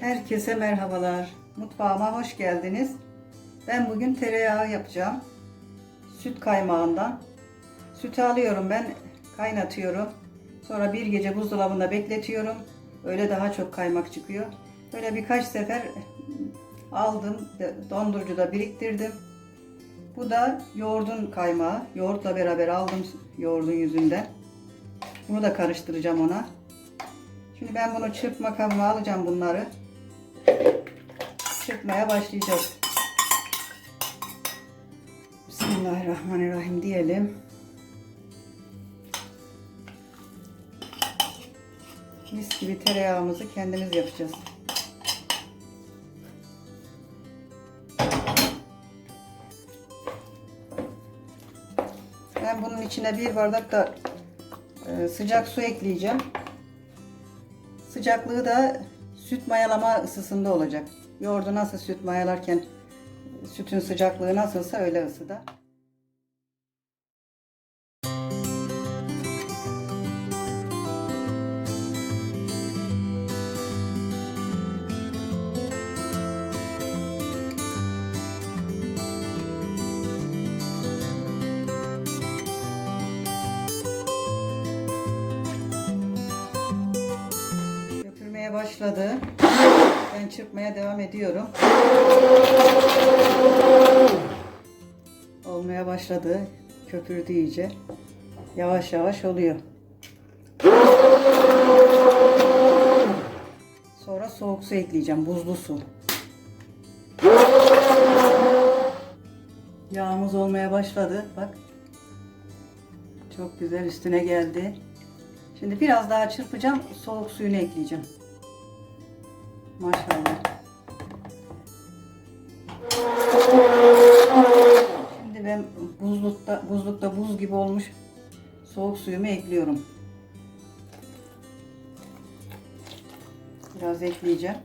Herkese merhabalar. Mutfağıma hoş geldiniz. Ben bugün tereyağı yapacağım. Süt kaymağından. Sütü alıyorum ben, kaynatıyorum. Sonra bir gece buzdolabında bekletiyorum. Öyle daha çok kaymak çıkıyor. Böyle birkaç sefer aldım, dondurucuda biriktirdim. Bu da yoğurdun kaymağı. Yoğurtla beraber aldım yoğurdun yüzünden. Bunu da karıştıracağım ona. Şimdi ben bunu çırpma kabıma alacağım bunları. Çırpmaya başlayacağız. Bismillahirrahmanirrahim diyelim. Mis gibi tereyağımızı kendimiz yapacağız. Ben bunun içine bir bardak da e, sıcak su ekleyeceğim. Sıcaklığı da süt mayalama ısısında olacak. Yoğurdu nasıl süt mayalarken sütün sıcaklığı nasılsa öyle ısıda. Başladı. Ben çırpmaya devam ediyorum. Olmaya başladı. Köpürdü iyice. Yavaş yavaş oluyor. Sonra soğuk su ekleyeceğim. Buzlu su. Yağımız olmaya başladı. Bak. Çok güzel üstüne geldi. Şimdi biraz daha çırpacağım. Soğuk suyunu ekleyeceğim. Maşallah. Şimdi ben buzlukta buzlukta buz gibi olmuş soğuk suyumu ekliyorum. Biraz ekleyeceğim.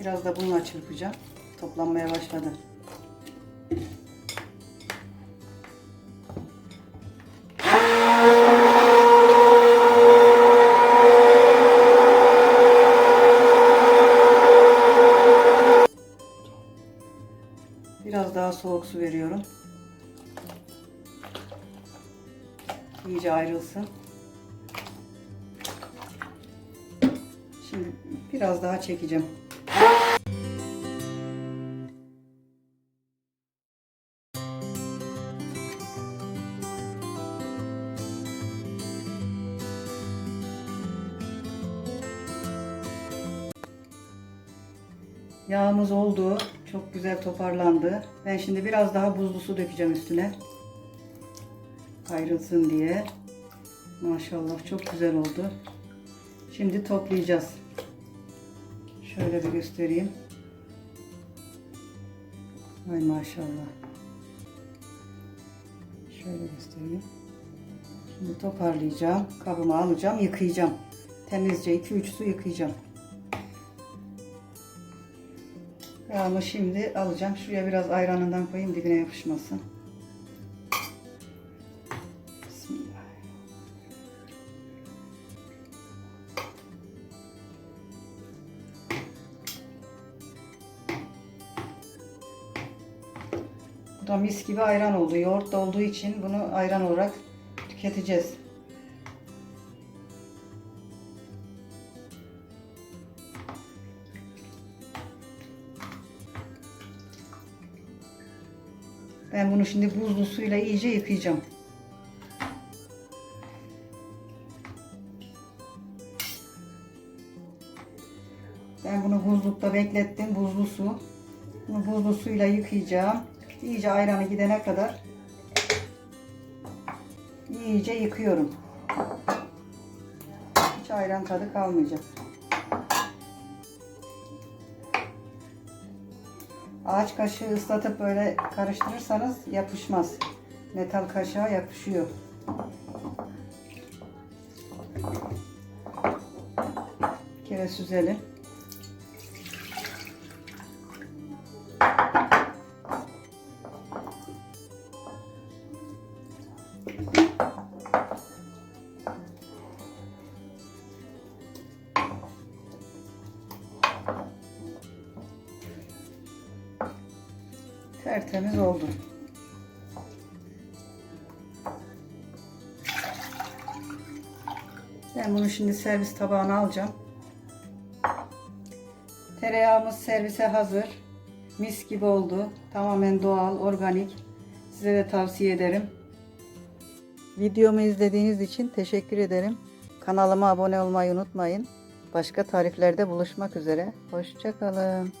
Biraz da bununla çırpacağım. Toplanmaya başladı. Soğuk su veriyorum. İyice ayrılsın. Şimdi biraz daha çekeceğim. Yağımız oldu. Çok güzel toparlandı. Ben şimdi biraz daha buzlu su dökeceğim üstüne. Ayrılsın diye. Maşallah çok güzel oldu. Şimdi toplayacağız. Şöyle bir göstereyim. Ay maşallah. Şöyle göstereyim. Şimdi toparlayacağım. Kabıma alacağım, yıkayacağım. Temizce 2-3 su yıkayacağım. Yağımı şimdi alacağım. Şuraya biraz ayranından koyayım dibine yapışmasın. Bismillah. Bu da mis gibi ayran oldu. Yoğurt da olduğu için bunu ayran olarak tüketeceğiz. Ben bunu şimdi buzlu suyla iyice yıkayacağım. Ben bunu buzlukta beklettim. Buzlu su. Bunu buzlu suyla yıkayacağım. İyice ayranı gidene kadar iyice yıkıyorum. Hiç ayran tadı kalmayacak. Ağaç kaşığı ıslatıp böyle karıştırırsanız yapışmaz. Metal kaşığa yapışıyor. Bir kere süzelim. Tertemiz oldu. Ben bunu şimdi servis tabağına alacağım. Tereyağımız servise hazır. Mis gibi oldu. Tamamen doğal, organik. Size de tavsiye ederim. Videomu izlediğiniz için teşekkür ederim. Kanalıma abone olmayı unutmayın. Başka tariflerde buluşmak üzere. Hoşçakalın.